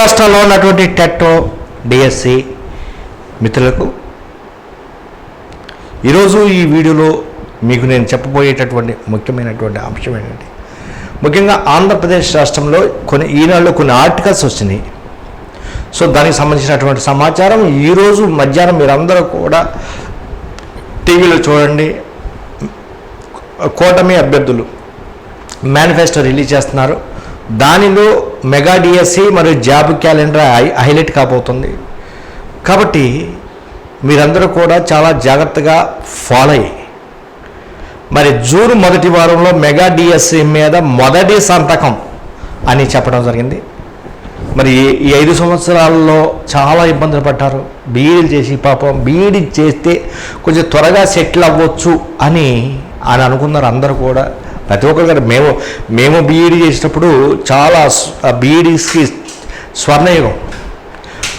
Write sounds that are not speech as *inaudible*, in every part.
రాష్ట్రాల్లో ఉన్నటువంటి టెట్టో డిఎస్సి మిత్రులకు ఈరోజు ఈ వీడియోలో మీకు నేను చెప్పబోయేటటువంటి ముఖ్యమైనటువంటి అంశం ఏంటంటే ముఖ్యంగా ఆంధ్రప్రదేశ్ రాష్ట్రంలో కొన్ని ఈనాడులో కొన్ని ఆర్టికల్స్ వచ్చినాయి. సో దానికి సంబంధించినటువంటి సమాచారం ఈరోజు మధ్యాహ్నం మీరందరూ కూడా టీవీలో చూడండి. కూటమి అభ్యర్థులు మేనిఫెస్టో రిలీజ్ చేస్తున్నారు. దానిలో మెగా డిఎస్సి మరియు జాబ్ క్యాలెండర్ హై- హైలైట్ కాబోతుంది. కాబట్టి మీరందరూ కూడా చాలా జాగ్రత్తగా ఫాలో అయ్యి. మరి జూన్ మొదటి వారంలో మెగా డిఎస్సి మీద మొదటి సంతకం అని చెప్పడం జరిగింది. మరి ఈ- ఐదు సంవత్సరాల్లో చాలా ఇబ్బందులు పడ్డారు. బీఈడీలు చేసి పాపం బీఈడీ చేస్తే కొంచెం త్వరగా సెటిల్ అవ్వచ్చు అని అని అనుకున్నారు అందరూ కూడా. ప్రతి ఒక్కరు కదా మేము మేము బీఈడీ చేసేటప్పుడు చాలా బీఈడీస్కి స్వర్ణయుగం.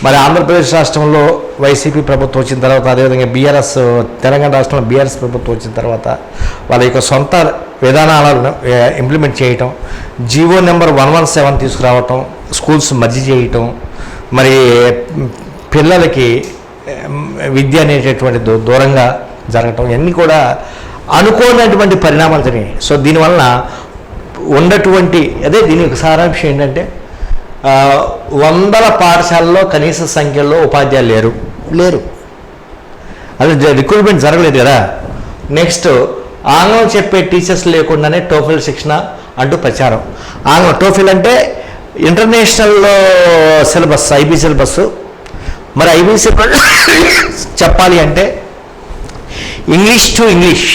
మరి ఆంధ్రప్రదేశ్ రాష్ట్రంలో వైసీపీ ప్రభుత్వం వచ్చిన తర్వాత అదేవిధంగా బీఆర్ఎస్ తెలంగాణ రాష్ట్రంలో బీఆర్ఎస్ ప్రభుత్వం వచ్చిన తర్వాత వాళ్ళ యొక్క సొంత విధానాలను ఇంప్లిమెంట్ చేయటం GO number one one seven తీసుకురావటం స్కూల్స్ మర్జీ చేయటం మరి పిల్లలకి విద్య అనేటటువంటి దూ- దూరంగా జరగటం ఇవన్నీ కూడా అనుకోనటువంటి పరిణామాలు జరిగాయి. సో దీనివలన ఉన్నటువంటి అదే దీని సారాంశం ఏంటంటే వందల పాఠశాలలో కనీస సంఖ్యలో ఉపాధ్యాయులు లేరు. లేరు. అదే రిక్రూట్మెంట్ జరగలేదు కదా. నెక్స్ట్ ఆంగ్లం చెప్పే టీచర్స్ లేకుండానే టోఫిల్ శిక్షణ అంటూ ప్రచారం. ఆంగ్లం టోఫిల్ అంటే ఇంటర్నేషనల్ సిలబస్ ఐబీ సిలబస్ మరి ఐబీ సిలబస్ *coughs* చెప్పాలి అంటే English to English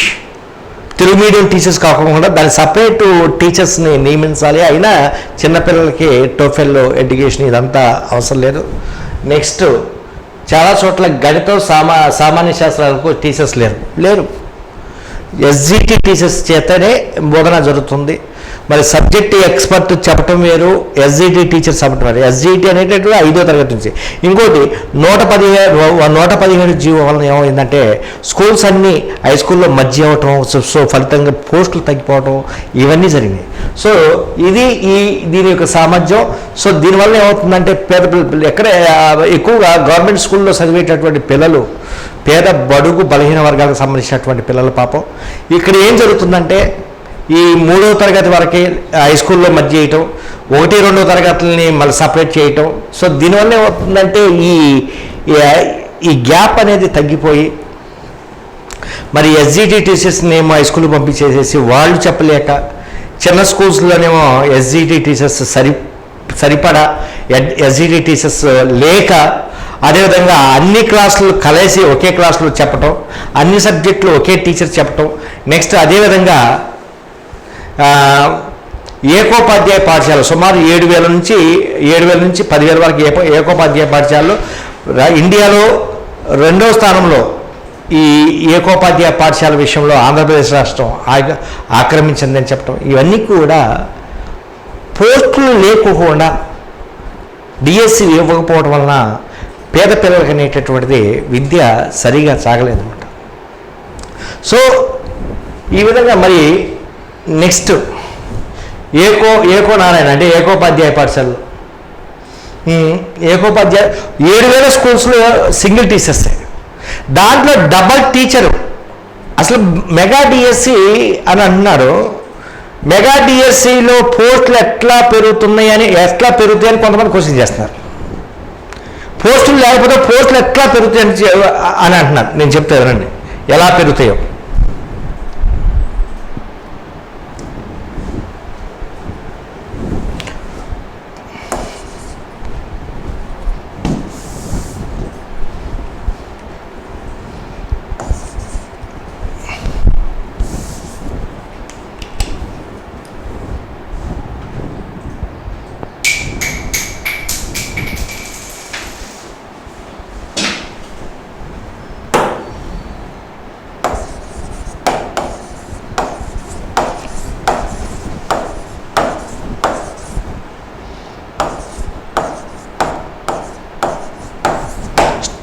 Telugu medium teachers కాకుండా దాని సపరేట్ టీచర్స్ని నియమించాలి. అయినా చిన్నపిల్లలకి టోఫెల్ ఎడ్యుకేషన్ ఇదంతా అవసరం లేదు. నెక్స్ట్ చాలా చోట్ల గణితం సామా సామాన్య శాస్త్రాలకు టీచర్స్ లేరు. లేరు. ఎస్జిటి టీచర్స్ చేతనే బోధన జరుగుతుంది. మరి సబ్జెక్ట్ ఎక్స్పర్ట్ చెప్పటం వేరు ఎస్జిటి టీచర్ చెప్పటం వేరు. ఎస్జిటి అనేటటువంటి ఐదో తరగతి నుంచి. ఇంకోటి నూట పదిహేడు నూట పదిహేడు జీవో వలన ఏమైందంటే స్కూల్స్ అన్నీ హై స్కూల్లో మధ్య అవ్వటం సో సో ఫలితంగా పోస్టులు తగ్గిపోవటం ఇవన్నీ జరిగినాయి. సో ఇది ఈ దీని యొక్క సామర్థ్యం. సో దీనివల్ల ఏమవుతుందంటే పేద పిల్లలు ఎక్కడ ఎక్కువగా గవర్నమెంట్ స్కూల్లో చదివేటటువంటి పిల్లలు పేద బడుగు బలహీన వర్గాలకు సంబంధించినటువంటి పిల్లల పాపం. ఇక్కడ ఏం జరుగుతుందంటే ఈ మూడవ తరగతి వరకే హై స్కూల్లో మధ్య చేయటం ఒకటి రెండో తరగతులని మళ్ళీ సపరేట్ చేయటం. సో దీనివల్ల ఏమవుతుందంటే ఈ ఈ- గ్యాప్ అనేది తగ్గిపోయి మరి ఎస్జిటి టీచర్స్ని ఏమో హై స్కూల్కి పంపించేసేసి వాళ్ళు చెప్పలేక చిన్న స్కూల్స్లోనేమో ఎస్జిటి టీచర్స్ సరి సరిపడా ఎస్జిటి టీచర్స్ లేక అదేవిధంగా అన్ని క్లాసులు కలిసి ఒకే క్లాసులు చెప్పటం అన్ని సబ్జెక్టులు ఒకే టీచర్ చెప్పటం నెక్స్ట్ అదేవిధంగా ఏకోపాధ్యాయ పాఠశాల సుమారు ఏడు వేల నుంచి ఏడు వేల నుంచి పదివేల వరకు ఏకో ఏకోపాధ్యాయ పాఠశాలలు ఇండియాలో రెండవ స్థానంలో ఈ ఏకోపాధ్యాయ పాఠశాల విషయంలో ఆంధ్రప్రదేశ్ రాష్ట్రం ఆక్రమించిందని చెప్పడం ఇవన్నీ కూడా పోస్టులు లేకుండా డిఎస్సి ఇవ్వకపోవడం వలన పేద పిల్లలకు అనేటటువంటిది విద్య సరిగా సాగలేదన్నమాట. సో ఈ విధంగా మరి నెక్స్ట్. ఏకో ఏకో నారాయణ అంటే ఏకోపాధ్యాయ పాఠశాల. ఏకోపాధ్యాయ ఏడు వేల స్కూల్స్లో సింగిల్ టీచర్సే. దాంట్లో డబల్ టీచరు. అసలు మెగా డిఎస్సి అని అంటున్నారు. మెగా డిఎస్సిలో పోస్టులు ఎట్లా పెరుగుతున్నాయని ఎట్లా పెరుగుతాయని కొంతమంది క్వశ్చన్ చేస్తున్నారు. పోస్టులు లేకపోతే పోస్టులు ఎట్లా పెరుగుతాయని అని అంటున్నారు. నేను చెప్తే వినండి. ఎలా పెరుగుతాయో.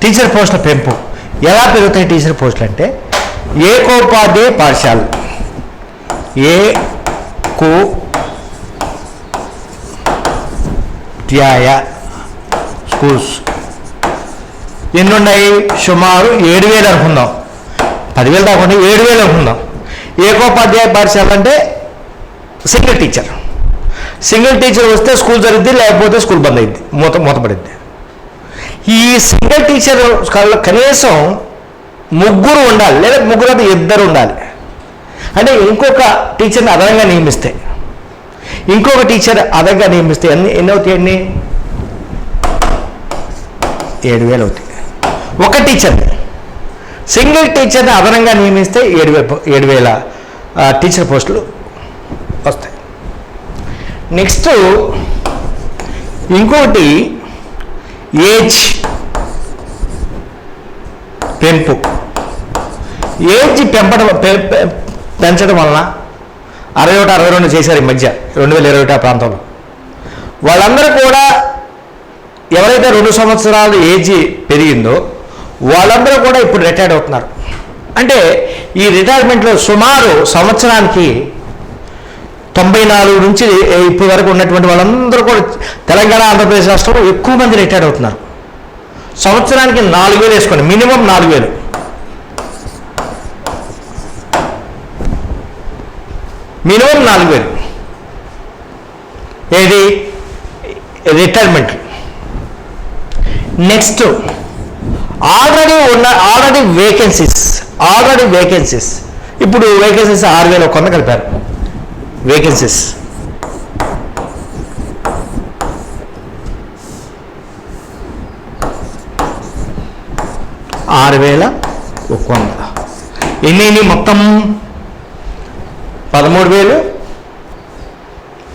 టీచర్ పోస్టుల పెంపు. ఎలా పెరుగుతాయి టీచర్ పోస్టులు అంటే ఏకోపాధ్యాయ పాఠశాలలు ఏ కో ధ్యాయ స్కూల్స్. ఎన్ని ఉన్నాయి సుమారు ఏడు వేలు అనుకుందాం. పదివేలు కాకుండా ఏడు వేలు అనుకుందాం. ఏకోపాధ్యాయ పాఠశాల అంటే సింగిల్ టీచర్. సింగిల్ టీచర్ వస్తే స్కూల్ జరుగుద్ది లేకపోతే స్కూల్ బంద్ అయింది మూత మూతపడింది ఈ సింగిల్ టీచర్ కనీసం ముగ్గురు ఉండాలి లేదా ముగ్గురు ఇద్దరు ఉండాలి. అంటే ఇంకొక టీచర్ని అదనంగా నియమిస్తే ఇంకొక టీచర్ అదనంగా నియమిస్తే ఎన్ని ఎన్ని అవుతాయి అన్ని ఏడు వేలు అవుతాయి. ఒక టీచర్ని సింగిల్ టీచర్ని అదనంగా నియమిస్తే ఏడు వేల ఏడు వేల టీచర్ పోస్టులు వస్తాయి. నెక్స్ట్ ఇంకోటి ఏజ్. పెంపు. ఏజ్ పెంపడం పె- పెంచడం వలన అరవై ఒకటి అరవై రెండు చేశారు ఈ మధ్య రెండు వేల ఇరవై ఒకటి ఆ ప్రాంతంలో. వాళ్ళందరూ కూడా ఎవరైతే రెండు సంవత్సరాలు ఏజ్ పెరిగిందో వాళ్ళందరూ కూడా ఇప్పుడు రిటైర్డ్ అవుతున్నారు. అంటే ఈ రిటైర్మెంట్లో సుమారు సంవత్సరానికి తొంభై నాలుగు నుంచి ఇప్పటి వరకు ఉన్నటువంటి వాళ్ళందరూ కూడా తెలంగాణ ఆంధ్రప్రదేశ్ రాష్ట్రంలో ఎక్కువ మంది రిటైర్డ్ అవుతున్నారు. సంవత్సరానికి నాలుగు వేలు వేసుకోండి. మినిమం నాలుగు వేలు. మినిమం నాలుగు వేలు. ఏది? రిటైర్మెంట్ నెక్స్ట్ ఆల్రెడీ ఉన్న ఆల్రెడీ వేకెన్సీస్ ఆల్రెడీ వేకెన్సీస్ ఇప్పుడు వేకెన్సీస్ ఆరు వేల కొంత కలిపారు. వేకెన్సీస్ ఆరు వేల ఒక వంద. ఎన్ని ఎన్ని మొత్తం? పదమూడు వేలు.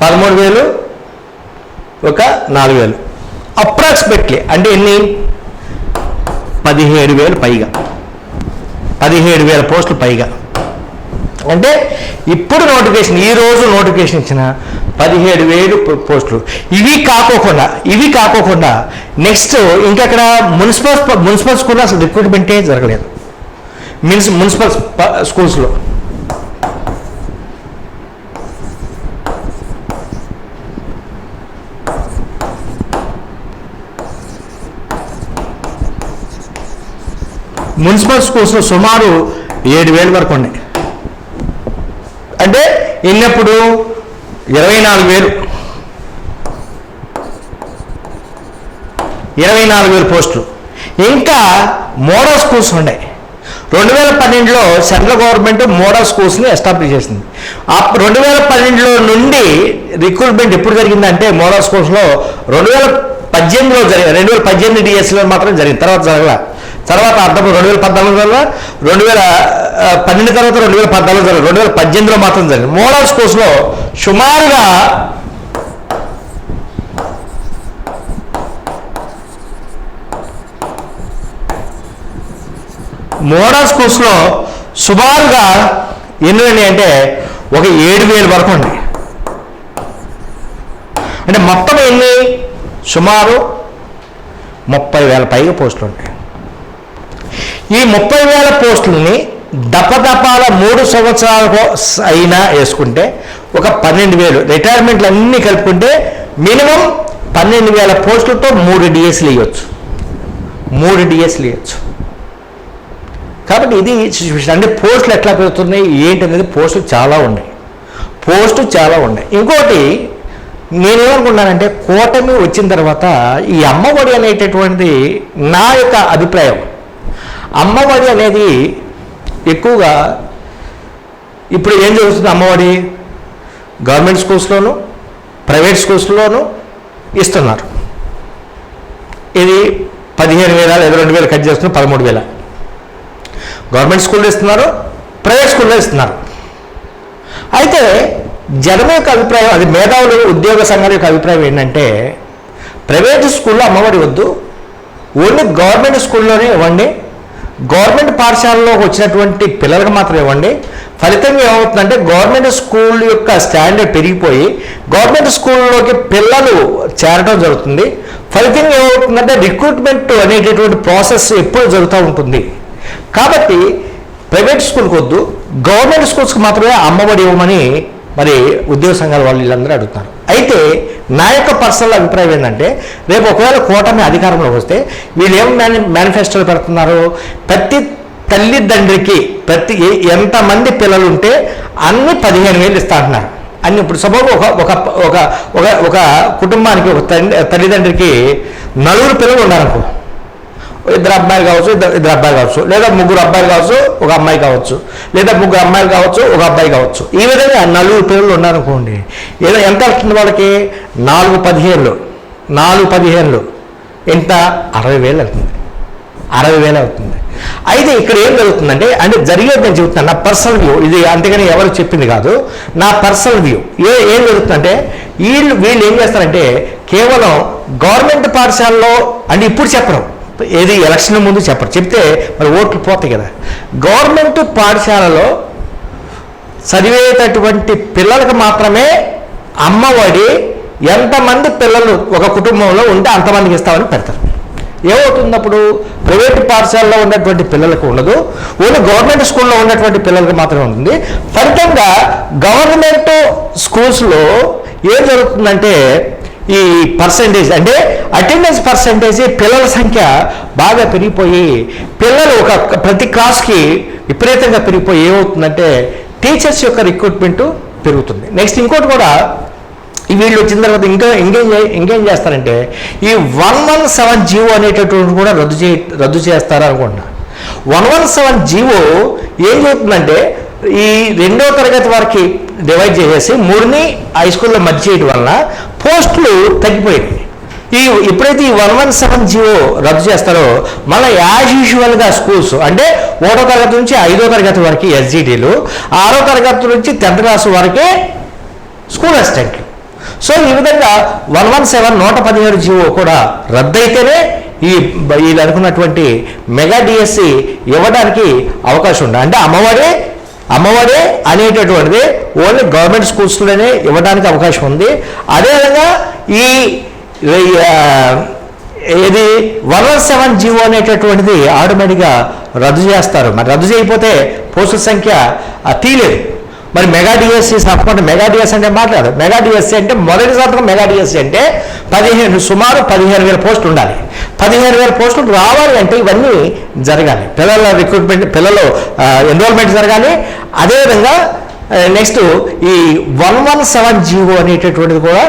పదమూడు వేలు ఒక నాలుగు వేలు. అప్రాక్సిమేట్లీ అంటే ఎన్ని? పదిహేడు వేలు పైగా. పదిహేడు వేల పోస్టులు పైగా. అంటే ఇప్పుడు నోటిఫికేషన్ ఈ రోజు నోటిఫికేషన్ ఇచ్చిన పదిహేడు వేలు పోస్టులు. ఇవి కాకోకుండా ఇవి కాకోకుండా నెక్స్ట్ ఇంకక్కడ మున్సిపల్ మున్సిపల్ స్కూల్లో అసలు రిక్రూట్మెంటే జరగలేదు. మిన్స్ మున్సిపల్ స్కూల్స్లో. మున్సిపల్ స్కూల్స్లో సుమారు ఏడు వేల వరకు ఉన్నాయి. అంటే ఎన్నప్పుడు? ఇరవై నాలుగు వేలు. ఇరవై నాలుగు వేల పోస్టులు. ఇంకా మోడల్ స్కూల్స్ ఉన్నాయి. రెండు వేల పన్నెండులో సెంట్రల్ గవర్నమెంట్ మోడల్ స్కూల్స్ని ఎస్టాబ్లిష్ చేసింది. ఆ రెండు వేల పన్నెండులో నుండి రిక్రూట్మెంట్ ఎప్పుడు జరిగిందంటే మోడల్ స్కూల్స్లో రెండు వేల పద్దెనిమిదిలో జరిగింది. రెండు వేల పద్దెనిమిది డిఎస్లో మాత్రం జరిగింది. తర్వాత జరగలేదు తర్వాత అర్థం రెండు వేల పద్నాలుగు తర్వాత రెండు వేల పన్నెండు తర్వాత రెండు వేల పద్నాలుగు జరిగింది రెండు వేల పద్దెనిమిదిలో మాత్రం జరిగింది. మోడల్స్ స్కూల్స్లో సుమారుగా మోడల్స్ స్కూల్స్లో సుమారుగా ఎన్ని ఉన్నాయి అంటే ఒక ఏడు వేలు వరకు అండి అంటే మొత్తం ఎన్ని? సుమారు ముప్పై వేల పైగా పోస్టులు ఉంటాయి. ఈ ముప్పై వేల పోస్టులని దపదపాల మూడు సంవత్సరాలకు అయినా వేసుకుంటే ఒక పన్నెండు వేలు రిటైర్మెంట్లు అన్నీ కలుపుకుంటే మినిమం పన్నెండు వేల పోస్టులతో మూడు డిఎస్లు ఇవ్వచ్చు మూడు డిఎస్లు ఇవ్వచ్చు కాబట్టి ఇది సిచ్యువేషన్ అంటే పోస్టులు ఎట్లా పెరుగుతున్నాయి ఏంటి అనేది పోస్టులు చాలా ఉన్నాయి. పోస్టు చాలా ఉన్నాయి. ఇంకోటి నేనేమనుకున్నానంటే కూటమి వచ్చిన తర్వాత ఈ అమ్మఒడి అనేటటువంటిది నా యొక్క అభిప్రాయం. అమ్మఒడి అనేది ఎక్కువగా ఇప్పుడు ఏం జరుగుతుంది అమ్మఒడి? గవర్నమెంట్ స్కూల్స్లోను ప్రైవేట్ స్కూల్స్లోను ఇస్తున్నారు. ఇది పదిహేను వేల లేదా రెండు వేలు కట్ చేస్తున్నారు పదమూడు వేల. గవర్నమెంట్ స్కూల్లో ఇస్తున్నారు ప్రైవేట్ స్కూల్లో ఇస్తున్నారు. అయితే జనం యొక్క అభిప్రాయం అది మేధావులు ఉద్యోగ సంఘాల యొక్క అభిప్రాయం ఏంటంటే ప్రైవేట్ స్కూల్లో అమ్మఒడి వద్దు ఓన్లీ గవర్నమెంట్ స్కూల్లోనే ఇవ్వండి గవర్నమెంట్ పాఠశాలలోకి వచ్చినటువంటి పిల్లలకు మాత్రం ఇవ్వండి. ఫలితంగా ఏమవుతుందంటే గవర్నమెంట్ స్కూల్ యొక్క స్టాండర్డ్ పెరిగిపోయి గవర్నమెంట్ స్కూల్లోకి పిల్లలు చేరడం జరుగుతుంది. ఫలితంగా ఏమవుతుందంటే రిక్రూట్మెంట్ అనేటటువంటి ప్రాసెస్ ఎప్పుడు జరుగుతూ ఉంటుంది. కాబట్టి ప్రైవేట్ స్కూల్కి వద్దు గవర్నమెంట్ స్కూల్స్కి మాత్రమే అమ్మఒడి ఇవ్వమని మరి ఉద్యోగ సంఘాల వాళ్ళు వీళ్ళందరూ అడుగుతున్నారు. అయితే నా యొక్క పర్సనల్ అభిప్రాయం ఏంటంటే రేపు ఒకవేళ కూటమి అధికారంలోకి వస్తే వీళ్ళు ఏం మేని మేనిఫెస్టోలు పెడుతున్నారు? ప్రతి తల్లిదండ్రికి ప్రతి ఎంతమంది పిల్లలు ఉంటే అన్ని పదిహేను వేలు ఇస్తా అంటున్నారు. అన్ని ఇప్పుడు సపోజ్ ఒక ఒక ఒక ఒక ఒక కుటుంబానికి ఒక తండ్రి తల్లిదండ్రికి నలుగురు పిల్లలు ఉన్నారనుకో ఇద్దరు అబ్బాయిలు కావచ్చు ఇద్దరు ఇద్దరు అబ్బాయిలు కావచ్చు. లేదా ముగ్గురు అబ్బాయిలు కావచ్చు ఒక అమ్మాయి కావచ్చు. లేదా ముగ్గురు అమ్మాయిలు కావచ్చు ఒక అబ్బాయి కావచ్చు. ఈ విధంగా నలుగురు పిల్లలు ఉన్నారనుకోండి ఏదో ఎంత వస్తుంది వాళ్ళకి? నాలుగు పదిహేనులు. నాలుగు పదిహేనులు. ఎంత? అరవై వేలు అవుతుంది. అరవై వేలు అవుతుంది. అయితే ఇక్కడ ఏం జరుగుతుందంటే అంటే జరిగేది నేను చెబుతున్నాను నా పర్సనల్ వ్యూ ఇది అంతేగాని ఎవరు చెప్పింది కాదు. నా పర్సనల్ వ్యూ ఏ ఏం జరుగుతుందంటే వీళ్ళు వీళ్ళు ఏం చేస్తారంటే కేవలం గవర్నమెంట్ పాఠశాలలో అంటే ఇప్పుడు చెప్పడం ఏది ఎలక్షన్ ముందు చెప్పరు. చెప్తే మరి ఓట్లు పోతాయి కదా. గవర్నమెంట్ పాఠశాలలో చదివేటటువంటి పిల్లలకు మాత్రమే అమ్మఒడి ఎంతమంది పిల్లలు ఒక కుటుంబంలో ఉంటే అంతమందికి ఇస్తామని పెడతారు. ఏమవుతుంది అప్పుడు ప్రైవేట్ పాఠశాలలో ఉన్నటువంటి పిల్లలకు ఉండదు. ఓన్లీ గవర్నమెంట్ స్కూల్లో ఉన్నటువంటి పిల్లలకు మాత్రమే ఉంటుంది. ఫలితంగా గవర్నమెంట్ స్కూల్స్లో ఏం జరుగుతుందంటే ఈ పర్సంటేజ్ అంటే అటెండెన్స్ పర్సంటేజ్ పిల్లల సంఖ్య బాగా పెరిగిపోయి పిల్లలు ఒక ప్రతి క్లాస్కి విపరీతంగా పెరిగిపోయి ఏమవుతుందంటే టీచర్స్ యొక్క రిక్రూట్మెంట్ పెరుగుతుంది. నెక్స్ట్ ఇంకోటి కూడా వీళ్ళు వచ్చిన తర్వాత ఇంకా ఇంకేం ఇంకేం చేస్తారంటే ఈ వన్ వన్ సెవెన్ జీవో అనేటటువంటి కూడా రద్దు చే రద్దు చేస్తారు అనుకుంటున్నా. వన్ వన్ సెవెన్ జీవో ఏం చెప్తుందంటే ఈ రెండో తరగతి వారికి డివైడ్ చేసేసి మూడుని హై స్కూల్లో మధ్య చేయడం వల్ల పోస్టులు తగ్గిపోయాయి ఈ ఎప్పుడైతే ఈ వన్ వన్ సెవెన్ జీవో రద్దు చేస్తారో మళ్ళీ యాజ్ యూజువల్గా స్కూల్స్ అంటే ఒకటో తరగతి నుంచి ఐదో తరగతి వరకు ఎస్జీడీలు ఆరో తరగతి నుంచి టెన్త్ క్లాస్ వరకే స్కూల్ అసిస్టెంట్లు. సో ఈ విధంగా వన్ వన్ సెవెన్ నూట పదిహేడు జీవో కూడా రద్దయితేనే ఈ వీళ్ళు అనుకున్నటువంటి మెగా డిఎస్సి ఇవ్వడానికి అవకాశం ఉంది. అంటే అమ్మఒడే అమ్మఒడే అనేటటువంటిది ఓన్లీ గవర్నమెంట్ స్కూల్స్లోనే ఇవ్వడానికి అవకాశం ఉంది. అదేవిధంగా ఈ ఈ, ఏది? వన్ వన్ సెవెన్ జీవో అనేటటువంటిది ఆటోమేటిక్గా రద్దు చేస్తారు. మరి రద్దు చేయకపోతే పోస్టుల సంఖ్య తీలేదు తీయలేదు. మరి మెగా డిఎస్సి తప్పకుండా మెగా డిఎస్ అంటే మాట్లాడదు. మెగా డిఎస్సి అంటే మొదటి సంవత్సరం మెగా డిఎస్సి అంటే పదిహేను సుమారు పదిహేను వేల పోస్టులు ఉండాలి. పదిహేను వేల పోస్టులు రావాలి అంటే ఇవన్నీ జరగాలి. పిల్లల రిక్రూట్మెంట్ పిల్లలు ఎన్రోల్మెంట్ జరగాలి. అదేవిధంగా నెక్స్ట్ ఈ వన్ వన్ సెవెన్ జీవో అనేటటువంటిది కూడా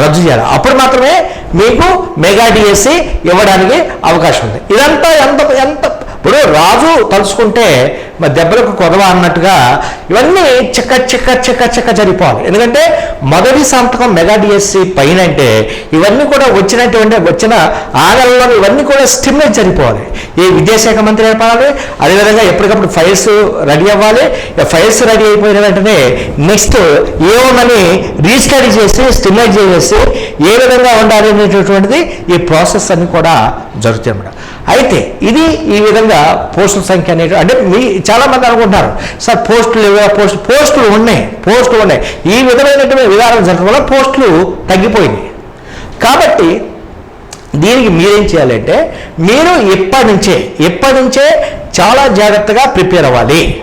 రద్దు చేయాలి. అప్పుడు మాత్రమే మీకు మెగా డిఎస్సి ఇవ్వడానికి అవకాశం ఉంది. ఇదంతా ఎంత ఎంత ఇప్పుడు రాజు తలుచుకుంటే మరి దెబ్బలకు కొదవ అన్నట్టుగా ఇవన్నీ చిక్క చిక్క చిక్క చిక్క జరిపోవాలి. ఎందుకంటే మొదటి సంతకం మెగా డిఎస్సి పైన అంటే ఇవన్నీ కూడా వచ్చినటువంటి వచ్చిన ఆగలలో ఇవన్నీ కూడా స్టిమ్యులేట్ జరిపోవాలి ఈ విద్యాశాఖ మంత్రి ఏర్పడాలి అదేవిధంగా ఎప్పటికప్పుడు ఫైల్స్ రెడీ అవ్వాలి. ఫైల్స్ రెడీ అయిపోయిన వెంటనే నెక్స్ట్ ఏమోనని రీస్టడీ చేసి స్టిమ్యులేట్ చేసేసి ఏ విధంగా ఉండాలి అనేటటువంటిది ఈ ప్రాసెస్ అన్ని కూడా జరుగుతాయి అన్నమాట. అయితే ఇది ఈ విధంగా పోస్టుల సంఖ్య అనేది అంటే మీ చాలా మంది అనుకుంటారు సార్ పోస్టులు ఏవో పోస్ట్ పోస్టులు ఉన్నాయి పోస్టులు ఉన్నాయి. ఈ విధమైనటువంటి విధానం జరగడం వల్ల పోస్టులు తగ్గిపోయినాయి. కాబట్టి దీనికి మీరేం చేయాలంటే మీరు ఎప్పటి నుంచే ఎప్పటి నుంచే చాలా జాగ్రత్తగా ప్రిపేర్ అవ్వాలి.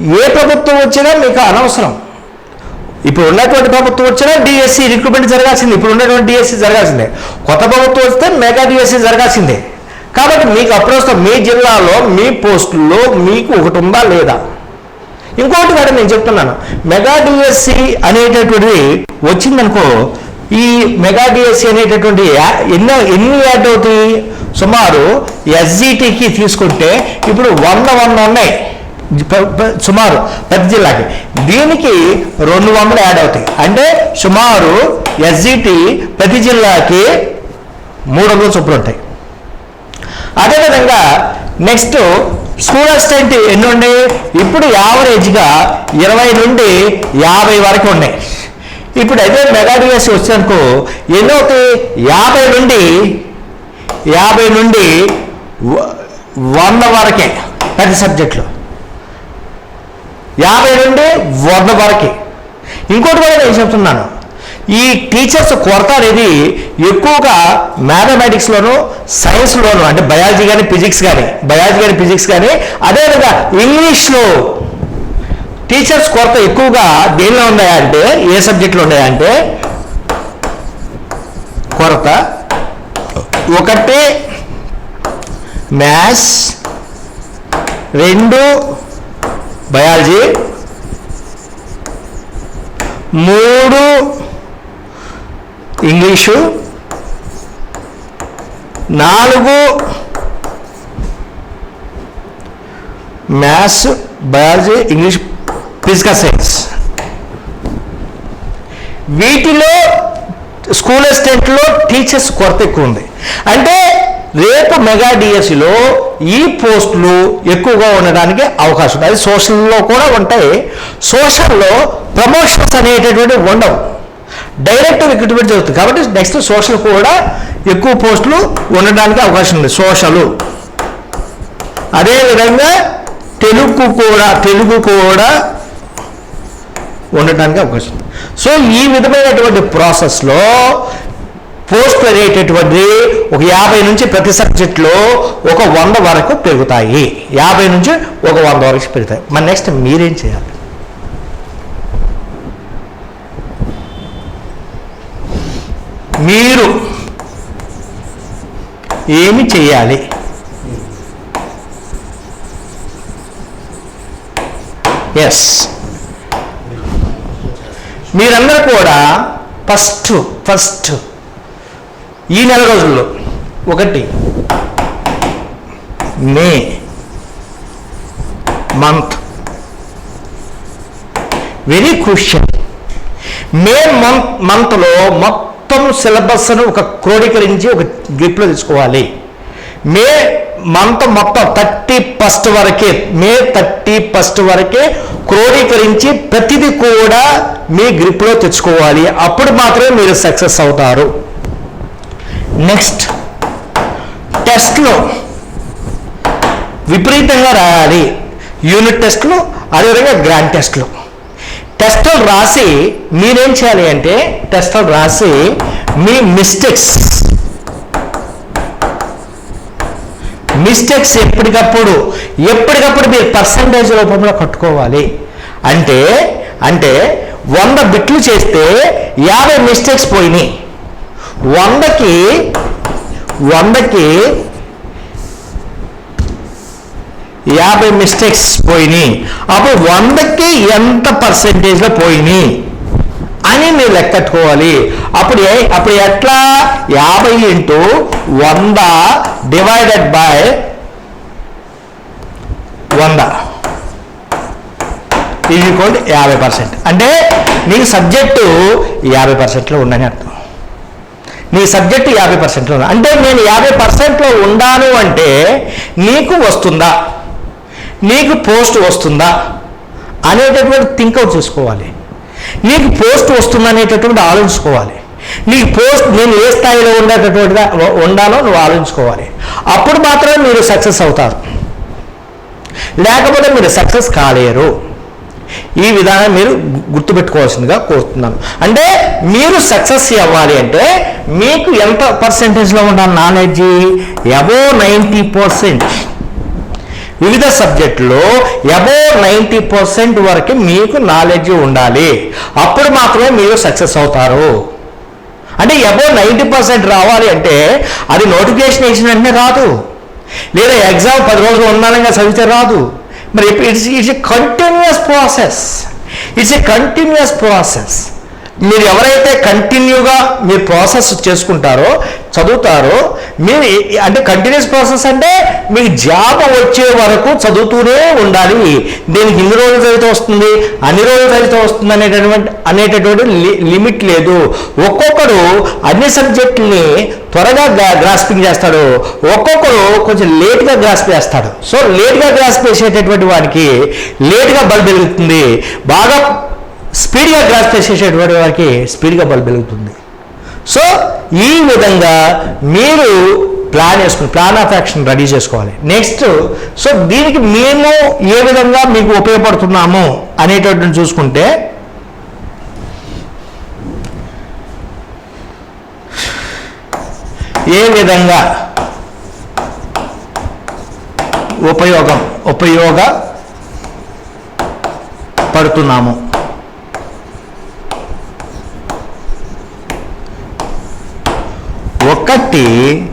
ఏ ప్రభుత్వం వచ్చినా మీకు అనవసరం. ఇప్పుడు ఉన్నటువంటి ప్రభుత్వం వచ్చినా డిఎస్సి రిక్రూట్మెంట్ జరగాల్సిందే. ఇప్పుడు ఉన్నటువంటి డిఎస్సి జరగాల్సిందే. కొత్త ప్రభుత్వం వస్తే మెగా డిఎస్సి జరగాల్సిందే. కాబట్టి మీకు అప్రోస్తం మీ జిల్లాలో మీ పోస్టుల్లో మీకు ఒకటి ఉందా లేదా? ఇంకోటి కూడా నేను చెప్తున్నాను. మెగా డిఎస్సి అనేటటువంటిది వచ్చిందనుకో ఈ మెగా డిఎస్సి అనేటటువంటి ఎన్నో ఎన్ని యాడ్ అవుతాయి? సుమారు ఎస్జిటికి తీసుకుంటే ఇప్పుడు వంద వంద ఉన్నాయి. సుమారు ప్రతి జిల్లాకి. దీనికి రెండు వందలు యాడ్ అవుతాయి. అంటే సుమారు ఎస్జిటి ప్రతి జిల్లాకి మూడు వందల చొప్పులు ఉంటాయి. అదేవిధంగా నెక్స్ట్ స్కూల్ అసిస్టెంట్ ఎన్ని ఉన్నాయి? ఇప్పుడు యావరేజ్గా ఇరవై నుండి యాభై వరకు ఉన్నాయి. ఇప్పుడు అయితే మెగా డిఎస్సి వచ్చానుకో ఎన్ని అవుతాయి? యాభై నుండి యాభై నుండి వంద వరకే ప్రతి సబ్జెక్టులో యాభై నుండి వంద వరకే. ఇంకోటి కూడా నేను చెప్తున్నాను. ఈ టీచర్స్ కొరత అనేది ఎక్కువగా మ్యాథమెటిక్స్లోను సైన్స్లోను అంటే బయాలజీ కానీ ఫిజిక్స్ కానీ బయాలజీ కానీ ఫిజిక్స్ కానీ అదేవిధంగా ఇంగ్లీష్లో టీచర్స్ కొరత ఎక్కువగా దేనిలో ఉన్నాయా అంటే ఏ సబ్జెక్టులో ఉన్నాయా అంటే కొరత ఒకటి మ్యాథ్స్ రెండు బయాలజీ మూడు ఇంగ్లీషు. నాలుగు maths biology English physical science. వీటిలో స్కూల్ అసిస్టెంట్లో టీచర్స్ కొరత ఎక్కువ ఉంది అంటే రేపు మెగా డిఎస్సిలో ఈ పోస్టులు ఎక్కువగా ఉండడానికి అవకాశం ఉంది. అది సోషల్లో కూడా ఉంటాయి. సోషల్లో ప్రమోషన్స్ అనేటటువంటి ఉండవు. డైరెక్ట్ రిక్రూట్మెంట్ జరుగుతుంది. కాబట్టి నెక్స్ట్ సోషల్ కూడా ఎక్కువ పోస్టులు ఉండడానికి అవకాశం ఉంది. సోషలు అదేవిధంగా తెలుగు కూడా తెలుగు కూడా ఉండటానికి అవకాశం ఉంది. సో ఈ విధమైనటువంటి ప్రాసెస్లో పోస్ట్ అనేటటువంటి ఒక యాభై నుంచి ప్రతి సబ్జెక్ట్లో ఒక వంద వరకు పెరుగుతాయి. యాభై నుంచి ఒక వంద వరకు పెరుగుతాయి. మరి నెక్స్ట్ మీరేం చేయాలి? మీరు ఏమి చేయాలి? ఎస్ మీరందరూ కూడా ఫస్ట్ ఫస్ట్ ఈ నెల రోజుల్లో ఒకటి May month very crucial May month మంత్లో మొత్తం మొత్తం సిలబస్ను ఒక క్రోడీకరించి ఒక గ్రిప్లో తీసుకోవాలి. మే మంత్ మొత్తం థర్టీ ఫస్ట్ వరకే మే థర్టీ ఫస్ట్ వరకే క్రోడీకరించి ప్రతిదీ కూడా మీ గ్రిప్లో తెచ్చుకోవాలి. అప్పుడు మాత్రమే మీరు సక్సెస్ అవుతారు. నెక్స్ట్ టెస్ట్లో విపరీతంగా రాయాలి. యూనిట్ టెస్ట్లు అదేవిధంగా గ్రాండ్ టెస్ట్లు టెస్టులు రాసి మీరేం చేయాలి అంటే టెస్టులు రాసి మీ మిస్టేక్స్ మిస్టేక్స్ ఎప్పటికప్పుడు ఎప్పటికప్పుడు మీరు పర్సంటేజ్ రూపంలో కట్టుకోవాలి. అంటే అంటే వంద బిట్లు చేస్తే యాభై మిస్టేక్స్ పోయినాయి. వందకి వందకి యాభై మిస్టేక్స్ పోయినాయి. అప్పుడు వందకి ఎంత పర్సెంటేజ్లో పోయినాయి? అని మీరు లెక్కట్టుకోవాలి అప్పుడు అప్పుడు ఎట్లా? యాభై ఇంటూ వంద డివైడెడ్ బై వంద. ఇది ఈక్వల్ యాభై పర్సెంట్ అంటే నీకు సబ్జెక్టు యాభై పర్సెంట్లో ఉండని అర్థం. నీ సబ్జెక్టు యాభై పర్సెంట్లో ఉంది? అంటే నేను యాభై పర్సెంట్లో ఉండాను అంటే నీకు వస్తుందా? నీకు పోస్ట్ వస్తుందా అనేటటువంటి థింక్అవుట్ చేసుకోవాలి. నీకు పోస్ట్ వస్తుందా అనేటటువంటి ఆలోచించుకోవాలి. నీకు పోస్ట్ నేను ఏ స్థాయిలో ఉండేటటువంటిగా ఉండాలో నువ్వు ఆలోచించుకోవాలి. అప్పుడు మాత్రమే మీరు సక్సెస్ అవుతారు. లేకపోతే మీరు సక్సెస్ కాలేరు. ఈ విధానం మీరు గుర్తుపెట్టుకోవాల్సిందిగా కోరుతున్నాను. అంటే మీరు సక్సెస్ అవ్వాలి అంటే మీకు ఎంత పర్సెంటేజ్లో ఉండాలి? Knowledge above ninety percent. వివిధ సబ్జెక్టులో అబో నైంటీ పర్సెంట్ వరకు మీకు నాలెడ్జ్ ఉండాలి. అప్పుడు మాత్రమే మీరు సక్సెస్ అవుతారు. అంటే అబో నైంటీ పర్సెంట్ రావాలి అంటే అది నోటిఫికేషన్ ఇచ్చిన వెంటనే రాదు. లేదా ఎగ్జామ్ పది రోజులు ఉన్నానంగా చదివితే రాదు. మరి it's it's a continuous process it's a continuous process మీరు ఎవరైతే కంటిన్యూగా మీరు ప్రాసెస్ చేసుకుంటారో చదువుతారో మీరు అంటే కంటిన్యూస్ ప్రాసెస్ అంటే మీకు జాబ్ వచ్చే వరకు చదువుతూనే ఉండాలి. దీనికి ఇన్ని రోజులు చదివితే వస్తుంది అన్ని రోజులు చదివితే వస్తుంది అనేటటువంటి అనేటటువంటి లి- లిమిట్ లేదు. ఒక్కొక్కడు అన్ని సబ్జెక్టుల్ని త్వరగా గ్రా గ్రాస్పింగ్ చేస్తాడు. ఒక్కొక్కరు కొంచెం లేట్గా గ్రాస్ప్ చేస్తాడు. సో లేట్గా గ్రాస్ప్ చేసేటటువంటి వాడికి లేట్గా బల్బ్ వెలుగుతుంది బాగా స్పీడ్గా గ్రాస్ చేసేటటువంటి వారికి స్పీడ్గా బల్బ్ వెలుగుతుంది సో ఈ విధంగా మీరు ప్లాన్ చేసుకుని ప్లాన్ ఆఫ్ యాక్షన్ రెడీ చేసుకోవాలి. నెక్స్ట్ సో దీనికి మేము ఏ విధంగా మీకు ఉపయోగపడుతున్నాము అనేటటువంటి చూసుకుంటే ఏ విధంగా ఉపయోగం ఉపయోగ పడుతున్నాము ఒకటి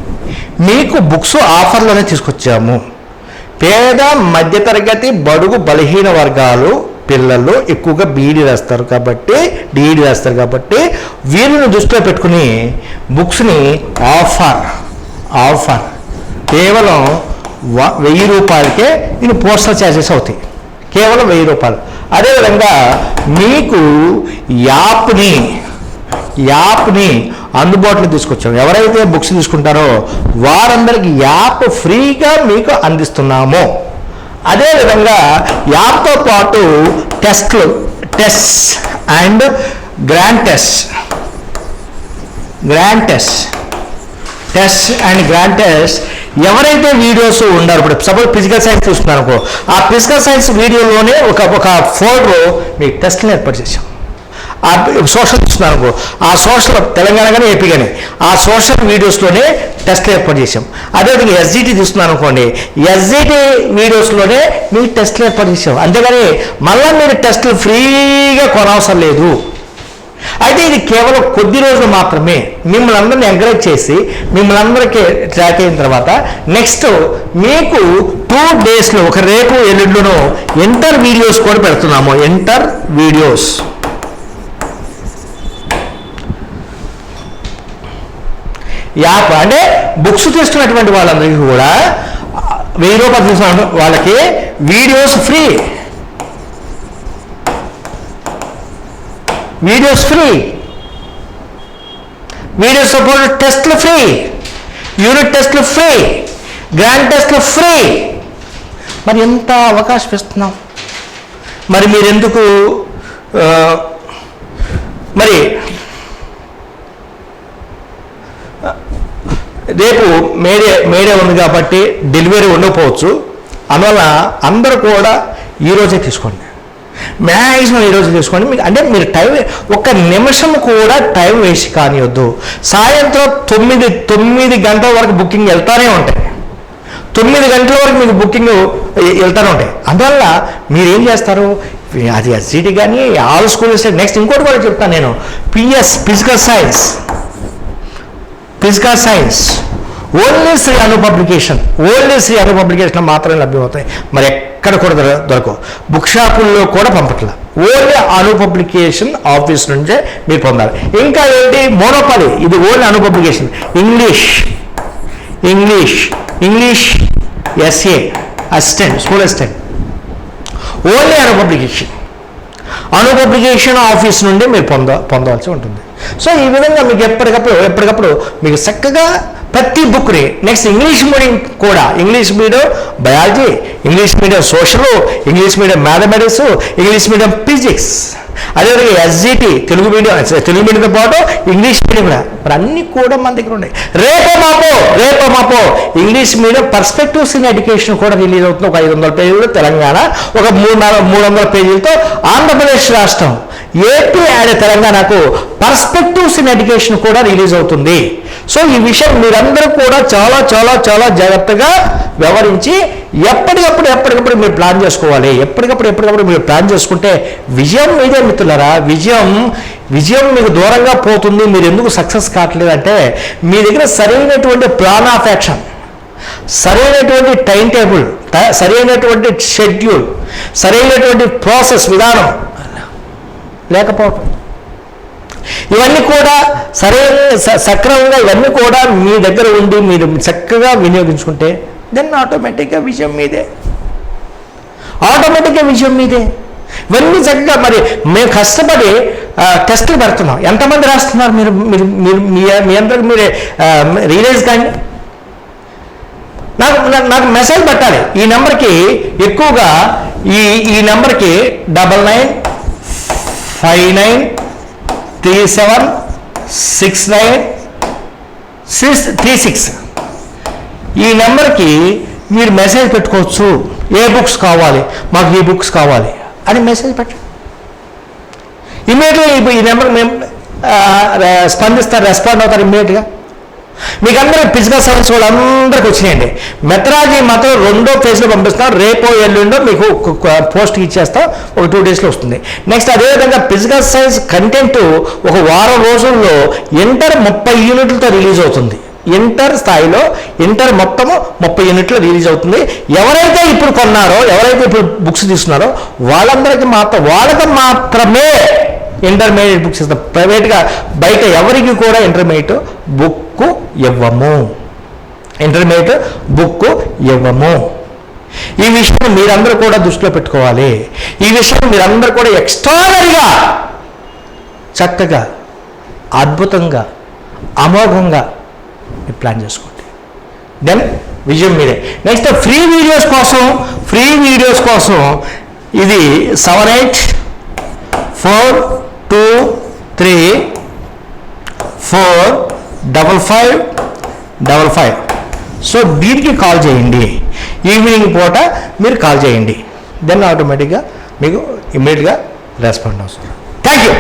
మీకు బుక్స్ ఆఫర్లోనే తీసుకొచ్చాము. పేద మధ్యతరగతి బడుగు బలహీన వర్గాలు పిల్లలు ఎక్కువగా బీఈడి రాస్తారు కాబట్టి డిఈడి రాస్తారు కాబట్టి వీరిని దృష్టిలో పెట్టుకుని బుక్స్ని ఆఫర్ ఆఫర్. కేవలం వ- వెయ్యి రూపాయలకే ఇది పోస్టల్ ఛార్జెస్ అవుతాయి. కేవలం వెయ్యి రూపాయలు. అదేవిధంగా మీకు యాప్ని యాప్ని అందుబాటులో తీసుకొచ్చాం. ఎవరైతే బుక్స్ తీసుకుంటారో వారందరికీ యాప్ ఫ్రీగా మీకు అందిస్తున్నాము. అదేవిధంగా యాప్తో పాటు టెస్ట్లు test and grand test grand test test and grand test ఎవరైతే వీడియోస్ ఉండారు ఇప్పుడు సపోజ్ ఫిజికల్ సైన్స్ చూస్తున్నారు అనుకో ఆ ఫిజికల్ సైన్స్ వీడియోలోనే ఒక ఒక ఫోటో మీకు టెస్ట్ని ఏర్పాటు చేసాం ఆ సోషల్ చూస్తున్నారు అనుకో. ఆ సోషల్ తెలంగాణ కానీ ఏపీ కానీ ఆ సోషల్ వీడియోస్లోనే టెస్ట్లు ఏర్పాటు చేసాం అదేవిధంగా ఎస్జిటి చూస్తున్నారు అనుకోండి. ఎస్జిటి వీడియోస్లోనే మీకు టెస్ట్లు ఏర్పాటు చేసాం అంతేగాని మళ్ళీ మీరు టెస్టులు ఫ్రీగా కొనవసరం లేదు. అయితే ఇది కేవలం కొద్ది రోజులు మాత్రమే. మిమ్మల్ని అందరిని ఎంకరేజ్ చేసి మిమ్మల్ని అందరికీ ట్రాక్ అయిన తర్వాత నెక్స్ట్ మీకు టూ డేస్లో ఒక రేపు ఎల్లుండిలో ఎంటర్ వీడియోస్ కూడా పెడుతున్నాము. Enter videos. యాప్ అంటే బుక్స్ తీసుకున్నటువంటి వాళ్ళందరికీ కూడా వెయ్యి రూపాయలు తీసుకున్న వాళ్ళకి videos free videos free videos support టెస్ట్లు ఫ్రీ యూనిట్ టెస్ట్లు ఫ్రీ గ్రాండ్ టెస్ట్లు ఫ్రీ మరి ఎంత అవకాశం ఇస్తున్నాం? మరి మీరెందుకు మరి రేపు మేడే మేడే ఉంది కాబట్టి డెలివరీ ఉండకపోవచ్చు. అందువల్ల అందరూ కూడా ఈరోజే తీసుకోండి. మ్యాక్సిమం ఈరోజు తీసుకోండి. మీకు అంటే మీరు టైం ఒక్క నిమిషం కూడా టైం వేస్ట్ కానివద్దు సాయంత్రం తొమ్మిది తొమ్మిది గంటల వరకు బుకింగ్ వెళ్తానే ఉంటాయి. తొమ్మిది గంటల వరకు మీకు బుకింగ్ వెళ్తానే ఉంటాయి. అందువల్ల మీరేం చేస్తారు? అది ఎస్సీటీ కానీ ఆల్ స్కూల్ నెక్స్ట్ ఇంకోటి కూడా చెప్తాను నేను. PS physical science. Physical science only Shri Anu publication only Shri Anu publication మాత్రమే లభ్యమవుతాయి. మరి ఎక్కడ కూడా దొరకవు. బుక్ షాపుల్లో కూడా పంపట్ల. ఓన్లీ అను పబ్లికేషన్ ఆఫీస్ నుంచే మీరు పొందాలి. ఇంకా ఏంటి? మోనోపాలి ఇది only Anu publication English English English SA assistant school assistant only Anu publication Anu publication office నుండి మీరు పొంద పొందవలసి ఉంటుంది. సో ఈ విధంగా మీకు ఎప్పటికప్పుడు ఎప్పటికప్పుడు మీకు చక్కగా ప్రతి బుక్ని నెక్స్ట్ ఇంగ్లీష్ మీడియం కూడా English medium biology English medium social English medium mathematics English medium physics అదేవిధంగా ఎస్జిటి తెలుగు మీడియం తెలుగు మీడియంతో పాటు ఇంగ్లీష్ మీడియం కూడా మరి అన్నీ కూడా మన దగ్గర ఉన్నాయి. రేపో మాపో రేపో మాపో English medium perspectives in education కూడా రిలీజ్ అవుతుంది. ఒక ఐదు వందల పేజీలు తెలంగాణ ఒక మూడు నాలుగు మూడు వందల పేజీలతో ఆంధ్రప్రదేశ్ రాష్ట్రం. ఏపీ అండ్ తెలంగాణకు పర్స్పెక్టివ్స్ ఇన్ ఎడ్యుకేషన్ కూడా రిలీజ్ అవుతుంది. సో ఈ విషయం మీరందరూ కూడా చాలా చాలా చాలా జాగ్రత్తగా వ్యవహరించి ఎప్పటికప్పుడు ఎప్పటికప్పుడు మీరు ప్లాన్ చేసుకోవాలి. ఎప్పటికప్పుడు ఎప్పటికప్పుడు మీరు ప్లాన్ చేసుకుంటే విజయం మీదే మిత్రులరా. విజయం విజయం మీకు దూరంగా పోతుంది. మీరు ఎందుకు సక్సెస్ కావట్లేదు అంటే మీ దగ్గర సరైనటువంటి ప్లాన్ ఆఫ్ యాక్షన్ సరైనటువంటి టైం టేబుల్ సరైనటువంటి షెడ్యూల్ సరైనటువంటి ప్రాసెస్ విధానం లేకపోవటం. ఇవన్నీ కూడా సరైన స- సక్రమంగా ఇవన్నీ కూడా మీ దగ్గర ఉండి మీరు చక్కగా వినియోగించుకుంటే దెన్ ఆటోమేటిక్గా విషయం మీదే. ఆటోమేటిక్గా విషయం మీదే. ఇవన్నీ చక్కగా మరి మేము కష్టపడి టెస్టులు పెడుతున్నాం. ఎంతమంది రాస్తున్నారు మీరు మీరు మీరు మీ అందరికి మీరే రియలైజ్ కానీ నాకు- నాకు మెసేజ్ పెట్టాలి. ఈ నెంబర్కి ఎక్కువగా ఈ ఈ నెంబర్కి double nine five nine three seven six nine six three six. ఈ నెంబర్కి మీరు మెసేజ్ పెట్టుకోవచ్చు. ఏ బుక్స్ కావాలి? మాకు ఈ బుక్స్ కావాలి అని మెసేజ్ పెట్టండి. ఇమీడియట్గా ఈ నెంబర్ మేము స్పందిస్తారు రెస్పాండ్ అవుతారు ఇమీడియట్గా మీకు అందరూ ఫిజికల్ సైన్స్ వాళ్ళందరికీ వచ్చినాయండి. మెథడాలజీ మాత్రం రెండో ఫేజ్లో పంపిస్తాం. రేపో ఎల్లుండో మీకు పోస్ట్ ఇచ్చేస్తాం. ఒక టూ డేస్లో వస్తుంది. నెక్స్ట్ అదేవిధంగా ఫిజికల్ సైన్స్ కంటెంట్ ఒక వారం రోజుల్లో ఇంటర్ ముప్పై యూనిట్లతో రిలీజ్ అవుతుంది. ఇంటర్ స్థాయిలో ఇంటర్ మొత్తము ముప్పై యూనిట్లు రిలీజ్ అవుతుంది. ఎవరైతే ఇప్పుడు కొన్నారో ఎవరైతే ఇప్పుడు బుక్స్ తీసుకున్నారో వాళ్ళందరికీ మాత్రం వాళ్ళకి మాత్రమే ఇంటర్మీడియట్ బుక్స్ ఇస్తాం ప్రైవేట్గా బయట ఎవరికి కూడా ఇంటర్మీడియట్ బుక్ ఇవ్వము. ఇంటర్మీడియట్ బుక్ ఇవ్వము. ఈ విషయం మీరందరూ కూడా దృష్టిలో పెట్టుకోవాలి. ఈ విషయం మీరందరూ కూడా ఎక్స్ట్రాడరీగా చక్కగా అద్భుతంగా అమోఘంగా మీరు ప్లాన్ చేసుకోండి. దెన్ విజయం మీదే. నెక్స్ట్ ఫ్రీ వీడియోస్ కోసం ఫ్రీ వీడియోస్ కోసం ఇది seven eight four two three four double five double five. So దీనికి కాల్ చేయండి. ఈవినింగ్ పూట మీరు కాల్ చేయండి. దెన్ ఆటోమేటిక్గా మీకు ఇమ్మీడియట్గా రెస్పాండ్ అవుతుంది థ్యాంక్ యూ